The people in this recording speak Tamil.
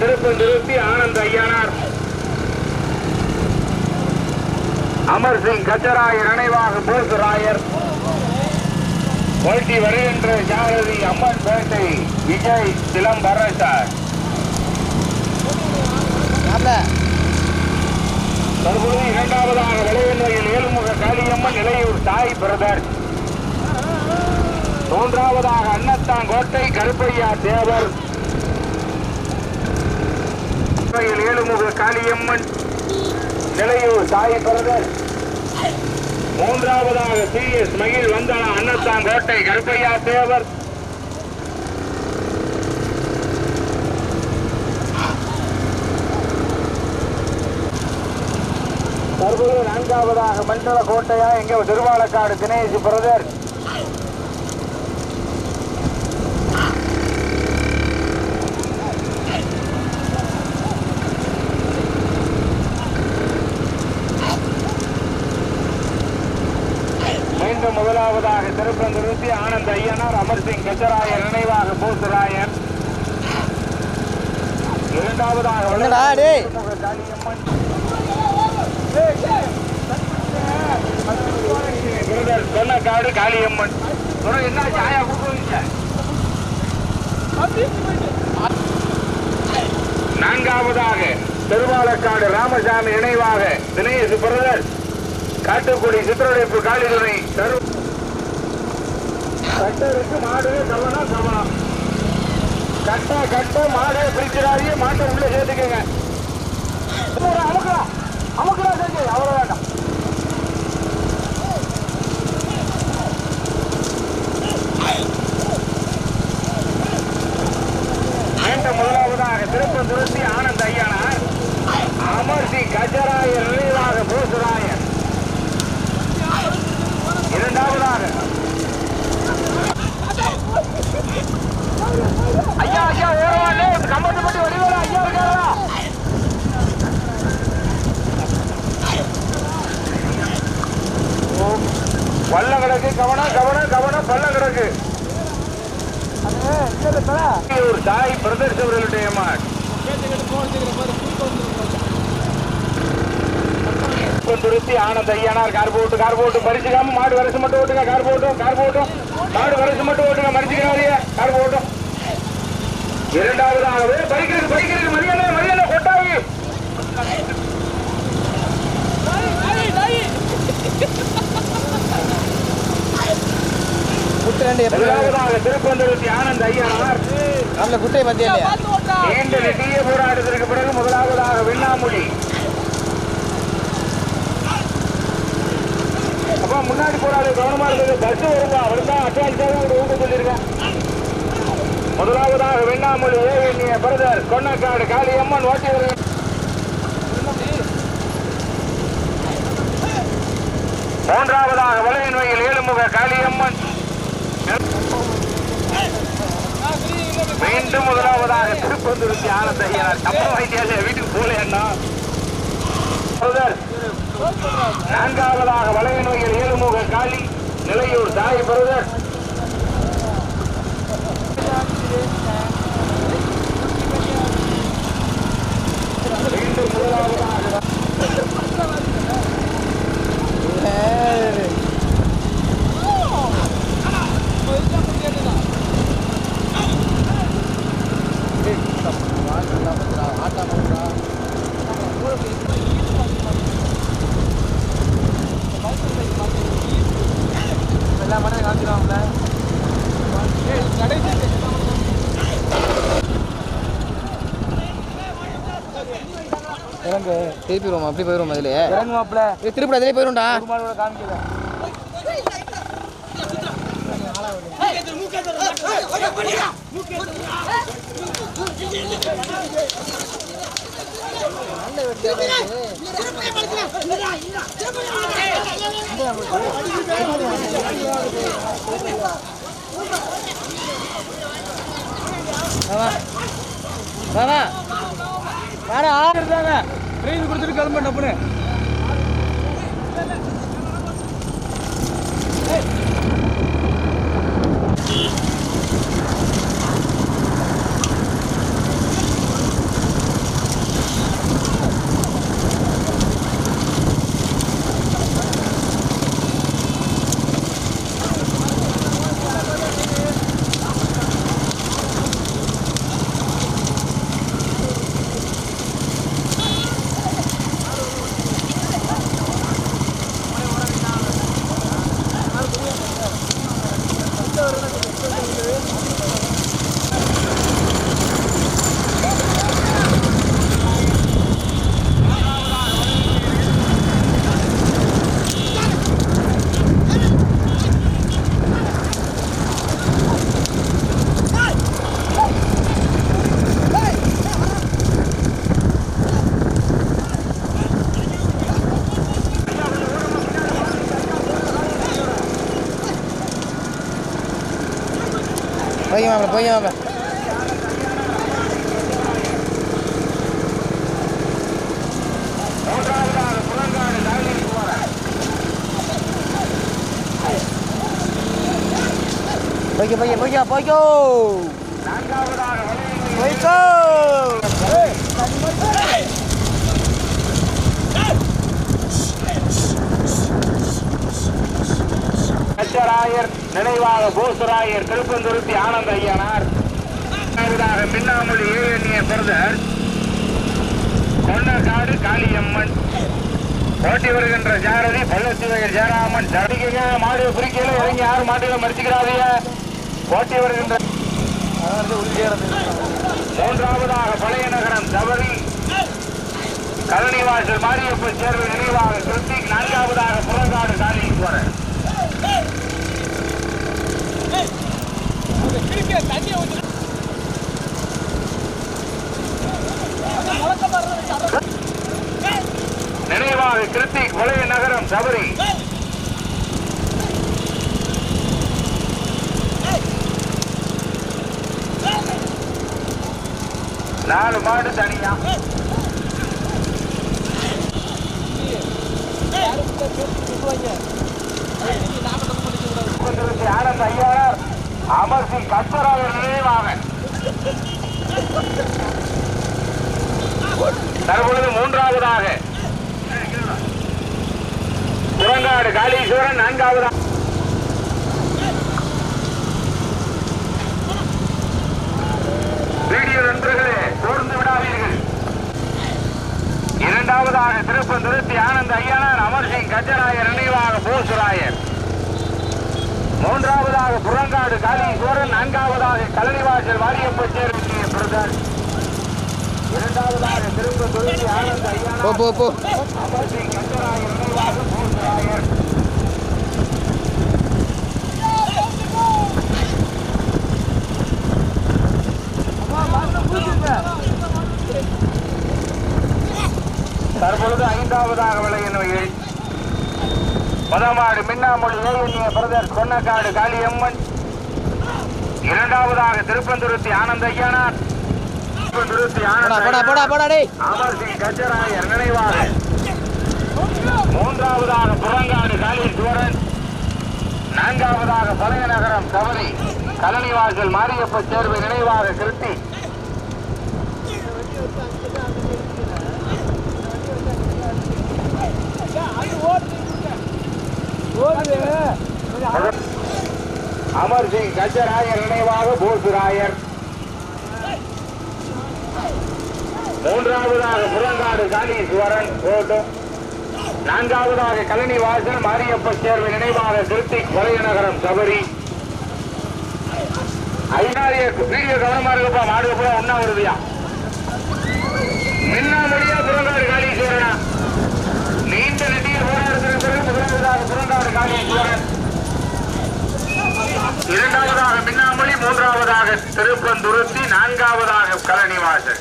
திருப்பந்திருத்தி ஆனந்த் ஐயனார். அமர் சிங் கச்சராயர் நினைவாக போஸ் ராயர். போட்டி வருகின்ற ஜாகதி அம்மன் பேட்டை விஜய் சிலம்பரசர். தற்போது இரண்டாவதாக விளைவெண்ணையில் ஏழுமுக காளியம்மன் நிலையூர் சாய் பிரதர். மூன்றாவதாக அன்னத்தாங்கோட்டை கருப்பையா தேவர். நிலையில் ஏழுமுக காளியம்மன் நிலையூர் சாய் பிரதர். மூன்றாவதாக சி எஸ் மகிழ் வந்தன அன்னத்தாங்கோட்டை கருப்பையா தேவர். தற்போது நான்காவதாக மண்டல கோட்டையா எங்க திருவாலக்காடு தினேஷ் பிரதர். மீண்டும் முதலாவதாக திருப்பந்திருத்தி ஆனந்த் ஐயனார் அமர்சிங் கச்சராயர் நினைவாக பூசுராயன். இரண்டாவதாக சொன்னக்காடு காளியம்மன். என்ன சாயா கொடுக்குறீங்க நான்காவதாக திருவாலக்காடு ராமசாமி இணைவாக தினேஷ் பிரதர். காட்டுக்குடி சித்திரடைப்பு காளிதுறை தரு கட்டருக்கு மாடு சவனா சவனம் கட்ட கட்ட மாடை பிரிக்கிறாரியே மாட்டை உள்ள சேர்த்துக்கங்க. அமுக்கலாம் அமுக்கலாம் செஞ்சு அவ்வளவு வேண்டாம். முதலாவதாக திருப்ப திருப்பந்துருத்தி ஆனந்த் ஐயனார் அமர்சி கஜராயர் நினைவாக பூசுராயர் இரண்டாவதாக ஐயா ஐயா ஓரவானே கம்பத்து பட்டி வடிவேல ஐயா இருக்காரா பல்ல கிடக்கு கவனம் கவனம் கவனம் பல்ல கிடக்கு ஒரு தாய் பிரதர்ஸ் அவர்களுடைய மாட். திருத்தி ஆனந்த் ஐயனார் கார் போட்டு கார் போட்டு மறிச்சுக்காம மாடு வரிசை மட்டும் ஓட்டுங்க கார் போட்டும் கார் போட்டும். மாடு வரிசை மட்டும் ஓட்டுங்க மறிச்சுக்கிறாரியா கார் போட்டும். இரண்டாவதாகவே பைக்கிற்கு பைக்கிற்கு மரியாதை மரியாதை கொட்டாவி. குட்டை ரெண்டு எப்படி முதலாவதாக திருப்பந்திருத்தி ஆனந்த் ஐயனார் நம்மள குட்டையை பத்தியா நீண்ட நெட்டிய போராட்டத்திற்கு பிறகு முதலாவதாக வெண்ணாமொழி அப்பா முன்னாடி போராடு கவனமா இருந்தது. பஸ் வருவா வருந்தா அட்வான்ஸாக ஒரு ஊக்கம் சொல்லியிருக்கேன் முதலாவதாக வெண்ணாமொழி ஏவினிய பிரதர் கொன்னக்காடு காளியம்மன் ஓட்டியவர் மூன்றாவதாக வலையின்மையில் ஏழுமுக காளியம்மன். மீண்டும் முதலாவதாக திருப்பந்தூர் ஆனந்த சம்பளம் வைத்தியாலே வீட்டுக்கு போலேன்னா பிரதர் நான்காவதாக வளைய நோயில் ஏழுமுக காளி நிலையூர் தாய் பிரதர் மீண்டும் முதலாவதாக காமிச்சிடுவாங்கல்ல இறங்கு திருப்பி வருவோம் அப்படி போயிடுவோம் அதில் இறங்குவாப்ல திருப்பி அதிலே போயிடும்டா காமிக்கல வாடா வாடா. ஆடுறாங்க ட்ரெயின் கொடுத்துட்டு கிளம்ப டப்புனு போய் மாப்பிள ¿me lo puedo Pojo, pojo, pojo, pojo. Pojo. Pollo. That's. நினைவாக போசராயர் திருப்பந்துருத்தி ஆனந்த ஐயனார். இரண்டாவதாக Minnamozhi A N A brother Konnakkadu Kaliamman ஓட்டி வருகின்ற ஜாரதி பள்ளத்துவையர் ஜெயராமன் ஜடிக்கங்க மாடு குறிக்கையில இறங்கி யாரும் மாட்டுல மறிச்சுக்கிறாதீங்க ஓட்டி வருகின்ற மூன்றாவதாக பழைய நகரம் தவறி கழனிவாசல் மாரியப்பன் சேர்வு நினைவாக கிருத்திக் நான்காவதாக புறங்காடு காளீஸ்வரர் நினைவாக பழைய சபரி. நாலு மாடு தனியா. கொண்டிருந்த ஆனந்த் ஐயார் அமர் சிங் கஸ்தராக நினைவாக. தற்பொழுது மூன்றாவதாக. புறங்காடு காளீஸ்வரன் நான்காவதாக வீடியோ நண்பர்களே சோர்ந்து விடாதீர்கள். இரண்டாவதாக திருப்பந்துருத்தி ஆனந்த் ஐயனார் அமர்சிங் கஜராயர் நினைவாக போசுராயர். மூன்றாவதாக புறங்காடு காளீஸ்வரன் நான்காவதாக கலனிவாசல் வாரியப்பச்சேர் பிரதர். இரண்டாவதாக திருப்பந்துருத்தி ஆனந்த் ஐயனார் அமர்சிங் கஜராயர் நினைவாக போசுராயர். முதமாடு Minnamozhi A N A brother Konnakkadu Kaliamman இரண்டாவதாக திருப்பந்துருத்தி ஆனந்த ஐயனார் திருப்பந்துருத்தி ஆனந்த போடா போடா போடா டேய் அமர் சிங் கஜராயர் நினைவாக மூன்றாவதாக புறங்காடு காளீஸ்வரன் நான்காவதாக பழைய நகரம் கவலை கலனிவாசல் மாரியப்ப சேர்வு நினைவாக கிருத்தி அமர் சிங் கஜராயர் நினைவாக போசுராயர் மூன்றாவதாக புறங்காடு காளீஸ்வரன் கோட்டும் நான்காவதாக கலனி வாசல் மாரியப்பன் சேர்வு நினைவாக திருத்தி கொலையநகரம் சபரி ஐநாரிய வீடியோ கவனமா இருக்கப்பா மாடு கூட ஒன்னா வருதுயா? மின்னாமடியா புறங்காடு காளீஸ்வரனா நீண்ட நெட்டியில் போராடுகிற பிறகு முதலாவதாக புறங்காடு காளீஸ்வரன் இரண்டாவதாக மின்னாமொழி மூன்றாவதாக திருப்பந்துருத்தி நான்காவதாக கலனிவாசல்